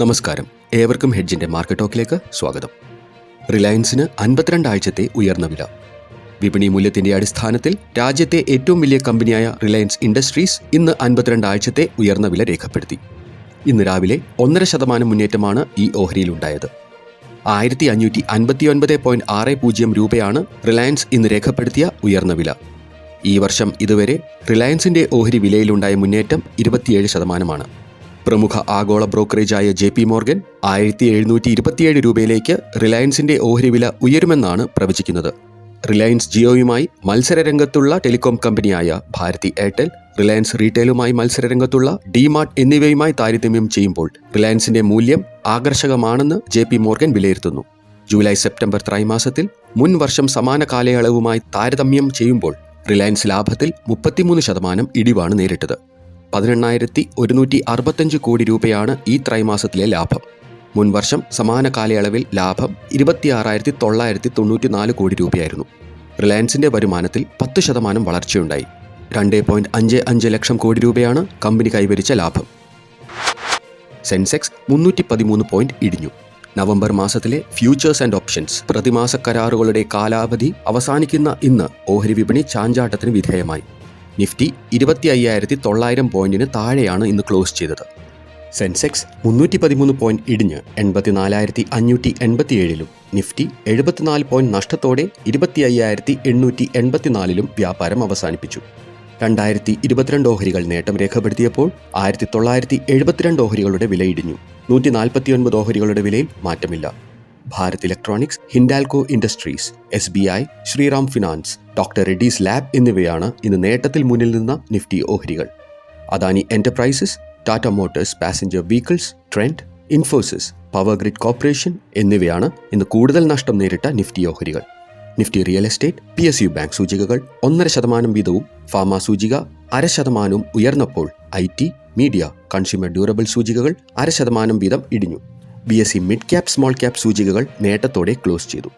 നമസ്കാരം. ഏവർക്കും ഹെഡ്ജിന്റെ മാർക്കറ്റ് ടോക്കിലേക്ക് സ്വാഗതം. റിലയൻസിന് അൻപത്തിരണ്ട് ആഴ്ചത്തെ ഉയർന്ന വില. വിപണി മൂല്യത്തിന്റെ അടിസ്ഥാനത്തിൽ രാജ്യത്തെ ഏറ്റവും വലിയ കമ്പനിയായ റിലയൻസ് ഇൻഡസ്ട്രീസ് ഇന്ന് അൻപത്തിരണ്ട് ആഴ്ചത്തെ ഉയർന്ന വില രേഖപ്പെടുത്തി. ഇന്ന് രാവിലെ ഒന്നര ശതമാനം മുന്നേറ്റമാണ് ഈ ഓഹരിയിലുണ്ടായത്. ആയിരത്തി അഞ്ഞൂറ്റി അൻപത്തിയൊൻപത് പോയിന്റ് ആറ് പൂജ്യം രൂപയാണ് റിലയൻസ് ഇന്ന് രേഖപ്പെടുത്തിയ ഉയർന്ന വില. ഈ വർഷം ഇതുവരെ റിലയൻസിന്റെ ഓഹരി വിലയിലുണ്ടായ മുന്നേറ്റം ഇരുപത്തിയേഴ് ശതമാനമാണ്. പ്രമുഖ ആഗോള ബ്രോക്കറേജായ ജെ പി മോർഗൻ ആയിരത്തി എഴുന്നൂറ്റി ഇരുപത്തിയേഴ് രൂപയിലേക്ക് റിലയൻസിന്റെ ഓഹരി വില ഉയരുമെന്നാണ് പ്രവചിക്കുന്നത്. റിലയൻസ് ജിയോയുമായി മത്സരരംഗത്തുള്ള ടെലികോം കമ്പനിയായ ഭാരതി എയർടെൽ റിലയൻസ് റീറ്റെയിലുമായി മത്സരരംഗത്തുള്ള ഡിമാർട്ട് എന്നിവയുമായി താരതമ്യം ചെയ്യുമ്പോൾ റിലയൻസിന്റെ മൂല്യം ആകർഷകമാണെന്ന് ജെ പി മോർഗൻ വിലയിരുത്തുന്നു. ജൂലൈ സെപ്റ്റംബർ ത്രൈമാസത്തിൽ മുൻ വർഷം സമാന കാലയളവുമായി താരതമ്യം ചെയ്യുമ്പോൾ റിലയൻസ് ലാഭത്തിൽ മുപ്പത്തിമൂന്ന് ശതമാനം ഇടിവാണ് നേരിട്ടത്. പതിനെണ്ണായിരത്തി ഒരുന്നൂറ്റി അറുപത്തഞ്ച് കോടി രൂപയാണ് ഈ ത്രൈമാസത്തിലെ ലാഭം. മുൻവർഷം സമാന കാലയളവിൽ ലാഭം ഇരുപത്തിയാറായിരത്തി തൊള്ളായിരത്തി തൊണ്ണൂറ്റി നാല് കോടി രൂപയായിരുന്നു. റിലയൻസിന്റെ വരുമാനത്തിൽ പത്ത് ശതമാനം വളർച്ചയുണ്ടായി. രണ്ട് പോയിന്റ് അഞ്ച് അഞ്ച് ലക്ഷം കോടി രൂപയാണ് കമ്പനി കൈവരിച്ച ലാഭം. സെൻസെക്സ് മുന്നൂറ്റി പതിമൂന്ന് പോയിന്റ് ഇടിഞ്ഞു. നവംബർ മാസത്തിലെ ഫ്യൂച്ചേഴ്സ് ആൻഡ് ഓപ്ഷൻസ് പ്രതിമാസ കരാറുകളുടെ കാലാവധി അവസാനിക്കുന്ന ഇന്ന് ഓഹരി വിപണി ചാഞ്ചാട്ടത്തിന് വിധേയമായി. നിഫ്റ്റി ഇരുപത്തി അയ്യായിരത്തി തൊള്ളായിരം പോയിന്റിന് താഴെയാണ് ഇന്ന് ക്ലോസ് ചെയ്തത്. സെൻസെക്സ് മുന്നൂറ്റി പതിമൂന്ന് പോയിന്റ് ഇടിഞ്ഞ് എൺപത്തിനാലായിരത്തി അഞ്ഞൂറ്റി എൺപത്തിയേഴിലും നിഫ്റ്റി എഴുപത്തിനാല് പോയിന്റ് നഷ്ടത്തോടെ ഇരുപത്തി അയ്യായിരത്തി എണ്ണൂറ്റി എൺപത്തിനാലിലും വ്യാപാരം അവസാനിപ്പിച്ചു. രണ്ടായിരത്തി ഇരുപത്തിരണ്ട് ഓഹരികൾ നേട്ടം രേഖപ്പെടുത്തിയപ്പോൾ ആയിരത്തി തൊള്ളായിരത്തി എഴുപത്തിരണ്ട് ഓഹരികളുടെ വില ഇടിഞ്ഞു. നൂറ്റി നാൽപ്പത്തിയൊൻപത് ഓഹരികളുടെ വിലയിൽ മാറ്റമില്ല. Bharat electronics Hindalco industries S B I Shriram finance doctor Reddy's lab എന്നിവയാണ് ഇന്ന് നേട്ടത്തിൽ മുന്നിൽ നിന്ന നിഫ്റ്റി ഓഹരികൾ. Adani enterprises Tata motors passenger vehicles Trent Infosys power grid corporation എന്നിവയാണ് ഇന്ന് കൂടുതൽ നഷ്ടം നേരിട്ട നിഫ്റ്റി ഓഹരികൾ. Nifty real estate P S U bank സൂചികകൾ ഒന്നര ശതമാനം വീതവും ഫാർമ സൂചിക അര ശതമാനവും ഉയർന്നപ്പോൾ I T media consumer durable സൂചികകൾ അര ശതമാനം വീതം ഇടിഞ്ഞു. B S E mid cap small cap സൂചികകൾ നേട്ടത്തോടെ ക്ലോസ് ചെയ്തു.